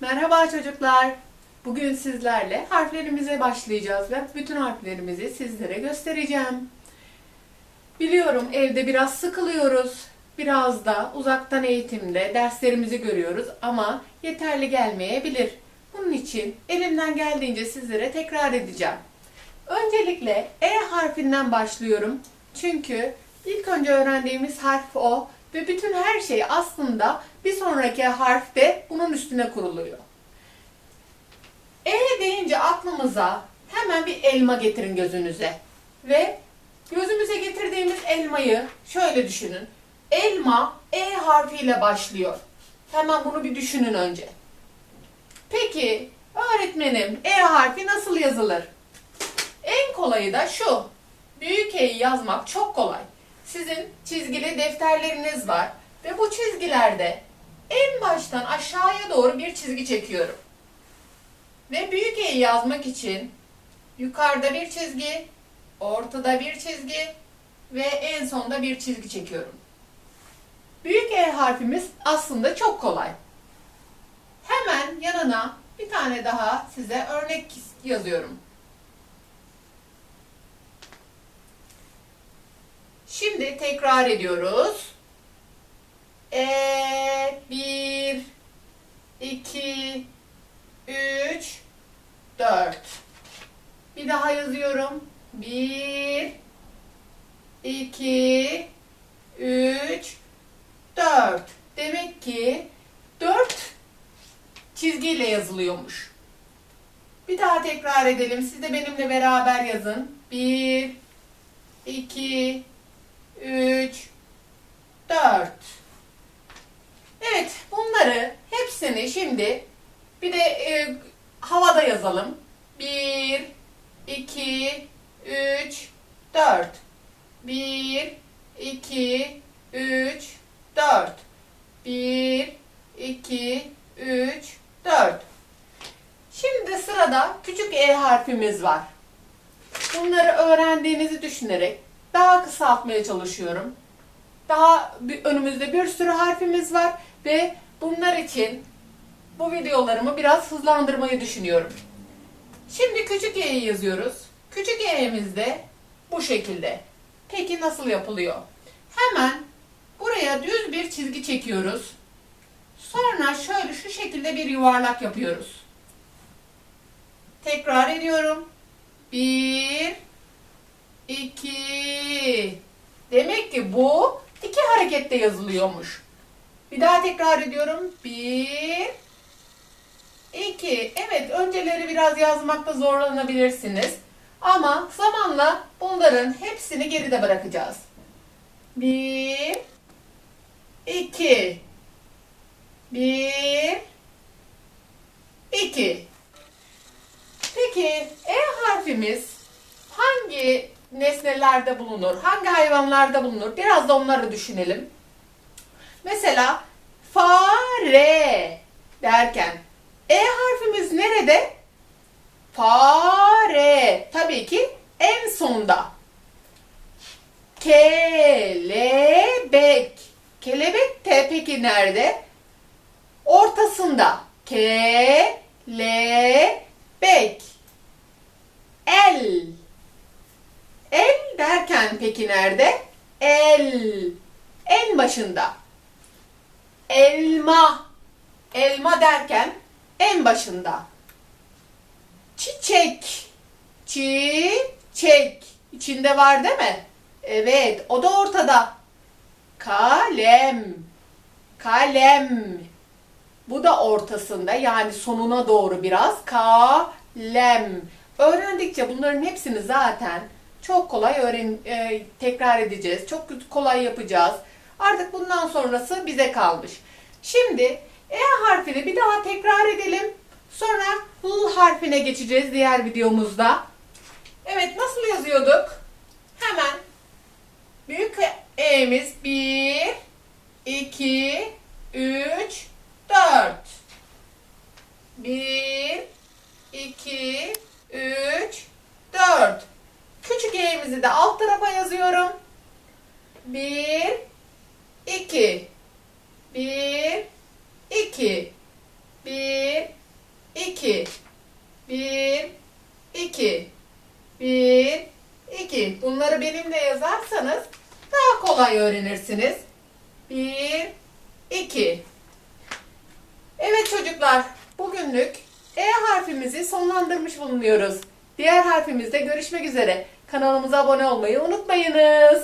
Merhaba çocuklar. Bugün sizlerle harflerimize başlayacağız ve bütün harflerimizi sizlere göstereceğim. Biliyorum evde biraz sıkılıyoruz. Biraz da uzaktan eğitimde derslerimizi görüyoruz ama yeterli gelmeyebilir. Bunun için elimden geldiğince sizlere tekrar edeceğim. Öncelikle E harfinden başlıyorum. Çünkü ilk önce öğrendiğimiz harf o ve bütün her şey aslında bir sonraki harfte bunun üstüne kuruluyor. E deyince aklımıza hemen bir elma getirin gözünüze. Ve gözümüze getirdiğimiz elmayı şöyle düşünün. Elma E harfiyle başlıyor. Hemen bunu bir düşünün önce. Peki öğretmenim E harfi nasıl yazılır? En kolayı da şu. Büyük E'yi yazmak çok kolay. Sizin çizgili defterleriniz var ve bu çizgilerde en baştan aşağıya doğru bir çizgi çekiyorum. Ve büyük E'yi yazmak için yukarıda bir çizgi, ortada bir çizgi ve en sonda bir çizgi çekiyorum. Büyük E harfimiz aslında çok kolay. Hemen yanına bir tane daha size örnek yazıyorum. Şimdi tekrar ediyoruz. E, 2, 3, 4. Bir daha yazıyorum. 1, 2, 3, 4. Demek ki 4 çizgiyle yazılıyormuş. Bir daha tekrar edelim. Siz de benimle beraber yazın. 1, 2, 3, 4. Evet, bunları hepsini şimdi bir de e, havada yazalım. 1, 2, 3, 4. 1, 2, 3, 4. 1, 2, 3, 4. Şimdi sırada küçük E harfimiz var. Bunları öğrendiğinizi düşünerek daha kısaltmaya çalışıyorum. Daha bir- önümüzde bir sürü harfimiz var ve bunlar için bu videolarımı biraz hızlandırmayı düşünüyorum. Şimdi küçük E'yi yazıyoruz. Küçük E'miz de bu şekilde. Peki nasıl yapılıyor? Hemen buraya düz bir çizgi çekiyoruz. Sonra şöyle şu şekilde bir yuvarlak yapıyoruz. Tekrar ediyorum. Bir, iki. Demek ki bu harekette yazılıyormuş. Bir daha tekrar ediyorum. Bir, iki. Evet, önceleri biraz yazmakta zorlanabilirsiniz. Ama zamanla bunların hepsini geride bırakacağız. Bir, iki. Bir, iki. Peki E harfimiz hangi nesnelerde bulunur? Hangi hayvanlarda bulunur? Biraz da onları düşünelim. Mesela fare derken E harfimiz nerede? Fare. Tabii ki en sonda. Kelebek. Kelebek de peki nerede? Ortasında. Kelebek. El. El derken peki nerede? El. En başında. Elma. Elma derken en başında. Çiçek. Çiçek. İçinde var değil mi? Evet, o da ortada. Kalem. Kalem. Bu da ortasında yani sonuna doğru biraz. Kalem. Öğrendikçe bunların hepsini zaten çok kolay öğren e, tekrar edeceğiz. Çok kolay yapacağız. Artık bundan sonrası bize kalmış. Şimdi E harfini bir daha tekrar edelim. Sonra L harfine geçeceğiz diğer videomuzda. Evet nasıl yazıyorduk? Hemen büyük E'miz 1, 2, 3, Bir, iki. Bir, iki. Bir, iki. Bir, iki. Bir, iki. Bunları benimle yazarsanız daha kolay öğrenirsiniz. Bir, iki. Evet çocuklar, bugünlük E harfimizi sonlandırmış bulunuyoruz. Diğer harfimizde görüşmek üzere. Kanalımıza abone olmayı unutmayınız.